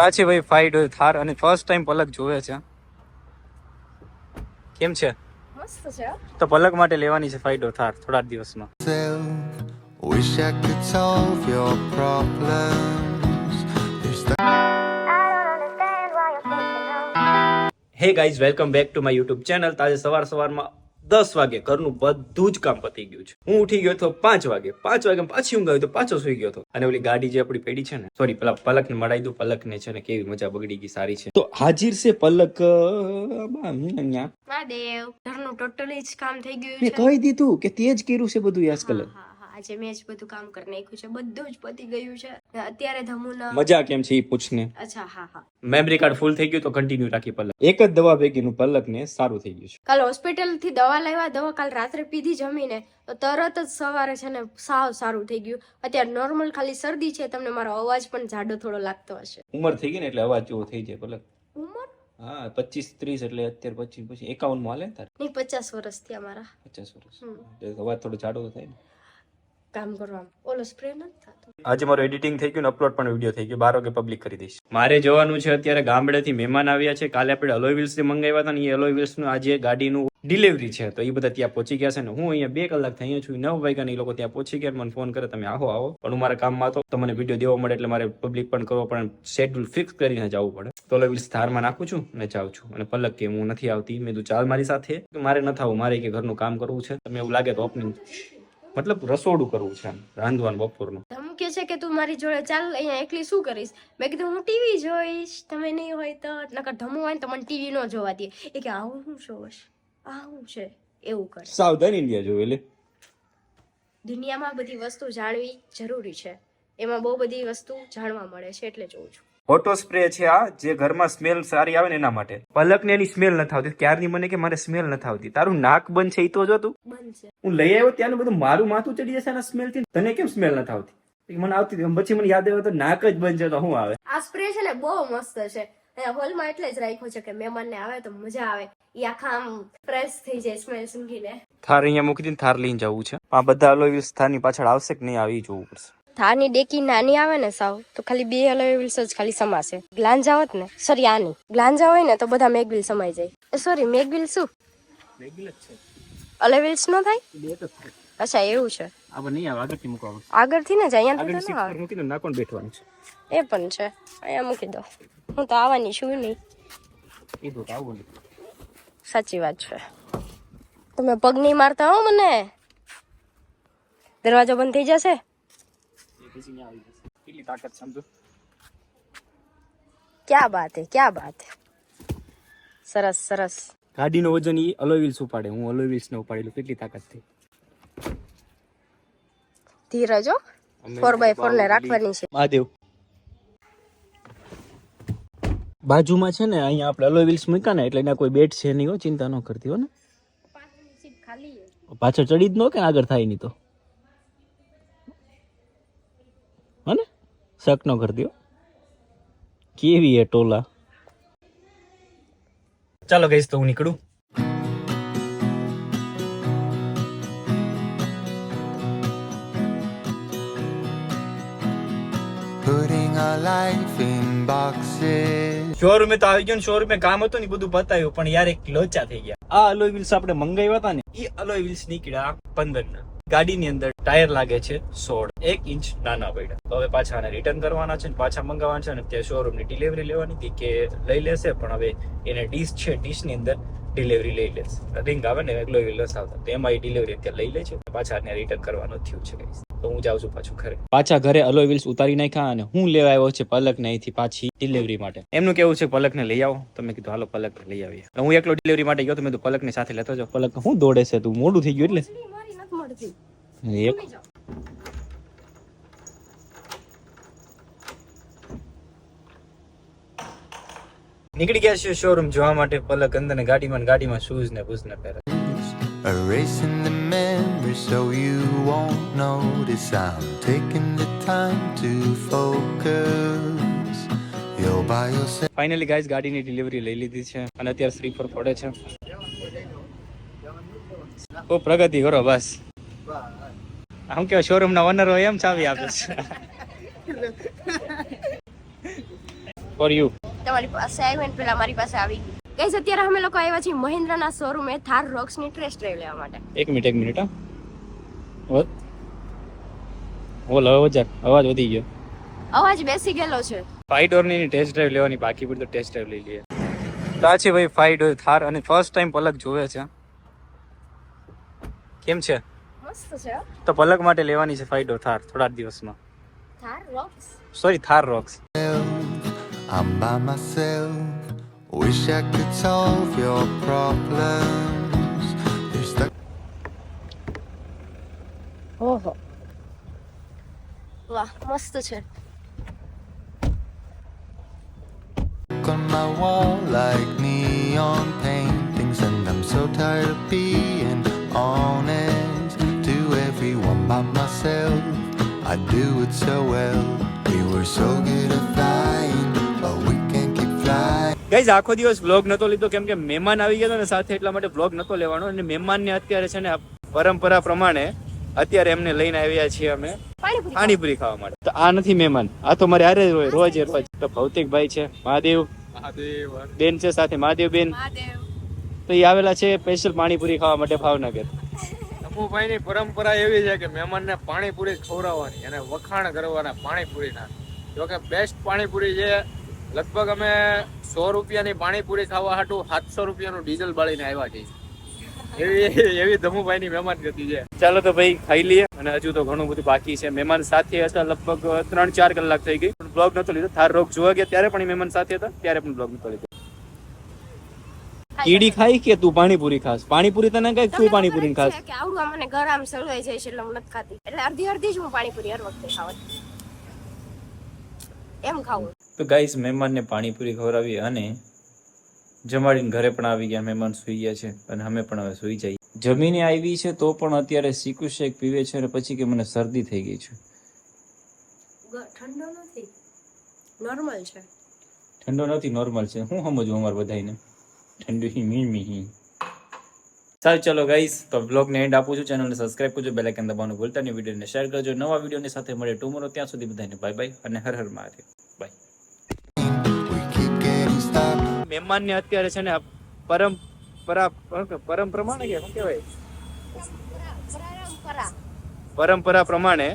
આ ભાઈ ફાઈટ હોય થાર અને ફર્સ્ટ ટાઈમ પલક જોવે છે કેમ છે મસ્ત છે તો પલક માટે લેવાની છે ફાઈટ થાર થોડા દિવસમાં. Wish I could solve your problems. Hey guys welcome back to my YouTube channel તાજે સવાર સવારમાં દસ વાગે ઘરનું બધું જ કામ પતી ગયું છે. હું ઉઠી ગયો હતો પાંચ વાગે પાંચ વાગે પાછી ઊંઘ આવી તો પાછો સુઈ ગયો હતો. અને ઓલી ગાડી જે આપણી પેઢી છે ને સોરી પેલા પલક ને મળાઈ દઉં પલક ને છે ને કેવી મજા બગડી ગઈ સારી છે. તો હાજીર છે પલક મહાદેવ ઘરનું ટોટલી જ કામ થઈ ગયું કહી દીધું કે તે જ કર્યું છે બધું આજકાલ આજે મેં જ બધું કામ કરી નાખ્યું છે બધું જ પતી ગયું છે. અત્યારે ધમુના મજા કેમ છે એ પૂછને? અચ્છા હા હા. મેમરી કાર્ડ ફૂલ થઈ ગયું તો કન્ટિન્યુ રાખી પલક. એક જ દવા ભેગીનું પલકને સારું થઈ ગયું છે. કાલ હોસ્પિટલથી દવા લાવ્યા દવા કાલ રાત્રે પીધી જમીને તો તરત જ સવારે છે ને સાવ સારું થઈ ગયું. અત્યારે નોર્મલ ખાલી શરદી છે તમને મારો અવાજ પણ જાડો થોડો લાગતો હશે. ઉંમર થઈ ગઈ ને એટલે અવાજ જેવો થઈ જાય પલક. ઉંમર? હા પચીસ ત્રીસ એટલે અત્યારે પચીસ પછી એકાવનમાં હાલે ને તારે? નહીં પચાસ વર્ષ થયા મારા. પચાસ વર્ષ. હમ. અવાજ થોડો જાડો તો થાય ને. કામ કરવામાં ઓલો સ્પ્રે નથી થતો. આજે મારું એડિટિંગ થઈ ગયું ને અપલોડ પણ વીડિયો થઈ ગયો. બાર વાગે પબ્લિક કરી દઈશ. મારે જવાનું છે અત્યારે ગામડેથી મહેમાન આવ્યા છે. કાલે આપણે અલોય વ્હીલ્સ મંગાવ્યા હતા ને એ અલોય વ્હીલ્સનું આજે ગાડીનું ડિલિવરી છે. તો એ બધા ત્યાં પહોંચી ગયા છે ને હું અહીંયા બે કલાક થઈ અહીંયા છું. નવ વાગ્યા એ લોકો ત્યાં પહોંચી ગયા મને ફોન કરે તમે આવો આવો. પણ હું મારા કામમાં હતો. તો મને વીડિયો દેવો મળે એટલે મારે પબ્લિક પણ કરવો પણ શેડ્યુલ ફિક્સ કરીને જવું પડે. તો અલોય વ્હીલ્સ થારમાં નાખું છું ને જાઉં છું. અને પલક કે હું નથી આવતી. મેં તું ચાલ મારી સાથે. મારે ન થવું. મારે કે ઘરનું કામ કરવું છે. તમે એવું લાગે તો ઓપનિંગ મતલબ રસોડું કરવું છે રાંધવાનું બપોરનું. ધમુ કે છે કે તું મારી જોડે ચાલ અહીંયા એકલી શું કરીશ? મેં કીધું હું ટીવી જોઈશ તમે નહીં હોય તો. નકર ધમુ હોય ને તો મને ટીવી ન જોવા દે. એ કે આવું શું જોવશ આવું છે. એવું કરે. સાવધાન ઇન્ડિયા એટલે દુનિયામાં બધી વસ્તુ જાણવી જરૂરી છે. એમાં બહુ બધી વસ્તુ જાણવા મળે છે એટલે જોઉં છું. ઓટો સ્પ્રે છે આ જે ઘરમાં સ્મેલ સારી આવે ને એના માટે. પલક ને એની સ્મેલ નથી આવતી. ક્યારની મને કે મારે સ્મેલ નથી આવતી. તારું નાક બંધ છે એ તો જો તું. હું લઈ આવ્યો ત્યાં બધું મારું માથું ચડી જશે એના સ્મેલથી તને કેમ સ્મેલ નથી આવતી? મને આવતી પછી મને યાદ આવ્યો તો નાક જ બંધ છે તો શું આવે? આ સ્પ્રે છે ને બહુ મસ્ત છે. હોલમાં એટલે જ રાખ્યો છે કે મહેમાનને આવે તો મજા આવે. એ આખા આમ ફ્રેશ થઈ જાય સ્મેલ સૂંઘીને થાર અહીંયા મૂકી દઈને થાર લઈને જવું છે. આ બધા અલોય વ્હીલ્સ પાછળ આવશે કે નહીં આવી જોવું પડશે. થારની ડેકી નાની આવે ને સાવ તો ખાલી બે અલોવેલ્સ જ ખાલી સમાશે. ગ્લાંજા હોત ને સોરી આની. ગ્લાંજા હોય ને તો બધા મેગવિલ સમાઈ જાય. સોરી મેગવિલ શું? અલેવિલ્સ નો થાય? અચ્છા એવું છે. આ નહીં આવે આગળથી ને જ અહીંયાથી તો આવે? મૂકી દો નાકોણ બેઠવાનું છે. એ પણ છે. અહીંયા મૂકી દો. હું તો આવવાની છું નહીં. કીધું તો આવું સાચી વાત છે. તમે પગ નહીં મારતા હો મને. દરવાજો બંધ થઈ જશે? કેટલી તાકાત સમજો ક્યાં બાત હે ક્યાં બાત હે? સરસ સરસ. ગાડીનો વજન ઈ અલોવિલ્સ ઉપાડે હું અલોય વ્હીલ્સ ને ઉપાડેલું કેટલી તાકાત થઈ ધીરજ હો. ફોર બાય ફોર ને રાખવાની છે. મહાદેવ. બાજુમાં છે ને અહીંયા આપણે અલોય વ્હીલ્સ મૂક્યા ને એટલે એના કોઈ બેટ છે નહીં હો ચિંતા ન કરતી હો ને. પાછળ ચડી જ ન કે આગળ થાય નહીં તો. હો શકનો કરી દો કેવી એ ટોલા? ચાલો ગઈશ તો હું નીકળું. શોરૂમે તો આવી ગયો ને શોરૂમે કામ હતું ને બધું બતાવ્યું પણ યાર એક લોચા થઈ ગયા. આ અલોય વ્હીલ્સ આપણે મંગાવ્યા હતા ને એ અલોય વ્હીલ્સ નીકળ્યા પંદર ના ગાડીની અંદર ટાયર લાગે છે સોળ. એક ઇંચ નાના પડ્યા. તો હવે પાછા આને રિટર્ન કરવાના છે ને પાછા મંગાવવાના છે ને ત્યાં શોરૂમની ડિલિવરી લેવાની હતી કે લઈ લેશે પણ હવે એને ડીશ છે ડીશની અંદર ડિલિવરી લઈ લેશે. રિંગ આવે ને અલોય વ્હીલ્સ આવતા તો એમાં એ ડિલિવરી અત્યારે લઈ લે છે. પાછા આને રિટર્ન કરવાનું થયું છે. તો હું જાઉં છું પાછું ઘરે. પાછા ઘરે અલોય વ્હીલ્સ ઉતારી નાખ્યા અને હું લેવા આવ્યો છે પલક ને અહીંથી પાછી ડિલિવરી માટે. એમનું કેવું છે પલક ને લઈ આવો? તો મેં કીધું હાલો પલક લઈ આવીએ. હું એકલો ડિલિવરી માટે ગયો તો મેં કીધું પલક ને સાથે લેતો જાઉં પલક હું દોડે છે? તું મોડું થઈ ગયું એટલે? એક નીકળી ગયા છે શોરૂમ જોવા માટે પલક અંદર ને ગાડીમાં ને ગાડીમાં શૂઝ ને બૂઝ ને પહેરે Erasing the memory so you won't notice I'm taking the time to focus. You're by yourself. Finally guys ગાડીની ડિલિવરી લઈ લીધી છે અને અત્યારે શ્રી પર પડે છે ઓ પ્રગતિ કરો બસ આમ કે શોરૂમ ના ઓનર હોય એમ ચાવી આપે છે. ફોર યુ તમારી પાસે આવ્યું ને પેલા મારી પાસે આવી ગઈ અત્યારે અમે લોકો આવ્યા છીએ મહિન્દ્રાના શોરૂમે થાર રોક્સની ટેસ્ટ ડ્રાઈવ લેવા માટે. એક મિનિટ એક મિનિટ હા. બોલ હવે અવાજ વધી ગયો. અવાજ બેસી ગયેલો છે. ફાઈવ ડોરની ટેસ્ટ ડ્રાઈવ લેવાની બાકી પડી તો ટેસ્ટ ડ્રાઈવ લઈ લઈએ. તો આ છે ભાઈ ફાઈવ ડોર થાર અને ફર્સ્ટ ટાઈમ પલક જોવે છે. કેમ છે? મસ્ત છે હો. તો પલક માટે લેવાની છે ફાઈવ ડોર થાર થોડા જ દિવસમાં Thar rocks sorry Thar rocks I'm by myself. Wish I could solve your problems. You're stuck ઓહો વાહ મસ્ત છે on my wall like neon paintings, and I'm so tired of being do it so well. We were so good at flying, but we can't keep flying. Guys આખો દિવસ vlog નતો લીધો કેમ કે મહેમાન આવી ગયા હતા ને સાથે એટલા માટે વ્લોગ નતો લેવાનો. અને મહેમાનને અત્યારે છે ને પરંપરા પ્રમાણે અત્યારે એમને લઈને આવ્યા છીએ અમે પાણીપુરી ખાવા માટે. તો આ નથી મહેમાન આ તો મારે હારે હોય રોજ રોજ તો ભૌતિકભાઈ છે મહાદેવ. બેન છે સાથે મહાદેવ. બેન તો એ આવેલા છે સ્પેશિયલ પાણીપુરી ખાવા માટે ભાવનગર. અમુભાઈની પરંપરા એવી છે કે મહેમાનને પાણીપુરી ખવડાવવાની અને વખાણ કરવાના પાણીપુરીના જોકે બેસ્ટ પાણીપુરી છે, લગભગ અમે સો રૂપિયાની પાણીપુરી ખાવા હાટું સાતસો રૂપિયાનું ડીઝલ બાળીને આવ્યા છીએ. એવી એવી ધમુભાઈની મહેમાન ગતિ છે. ચાલો તો ભાઈ ખાઈ લઈએ. અને હજુ તો ઘણું બધું બાકી છે. મહેમાન સાથે હતા લગભગ ત્રણ ચાર કલાક થઈ ગઈ. બ્લોગ નતો લીધો. થાર રોગ જોવા ગયા ત્યારે પણ મહેમાન સાથે હતા, ત્યારે પણ બ્લોગ નતો લીધો. કીડી ખાઈ કે તું પાણીપુરી ખાસ? પાણીપુરી તને કઈ તું પાણીપુરી ખાસ? કે આવડું મને ગરમ સળવાઈ જાય છે એટલે હું નથી ખાતી. એટલે અડધી અડધી જ હું પાણીપુરી હર વખતે ખાવાની એમ ખાવું તો ગાઈસ મહેમાનને પાણીપુરી ખવડાવી અને જમાડીને ઘરે પણ આવી ગયા મહેમાન સુઈ ગયા છે અને અમે પણ હવે સુઈ જઈએ. જમીને આવી છે તો પણ અત્યારે સીકુ શેક પીવે છે અને પછી કે મને શરદી થઈ ગઈ છે. ઠંડો નથી? નોર્મલ છે. ઠંડો નથી નોર્મલ છે. હું સમજવું અમારે બધાને ઠંડુ મી મી સારું ચલો ગાઈસ તો બ્લોગને એન્ડ આપું છું. ચેનલને સબસ્ક્રાઇબ કરજો બેલ આઇકન દબાવવાનું ભૂલતા નહીં. વિડીયોને શેર કરજો. નવા વિડીયોની સાથે મળે ટુમોરો ત્યાં સુધી બધાને બાય બાય અને હર હર મહાદેવ. બાય મહેમાનને અત્યારે છે ને આ પરંપરા પરમ પ્રમાણે કે શું કહેવાય? પરંપરા પરંપરા પ્રમાણે.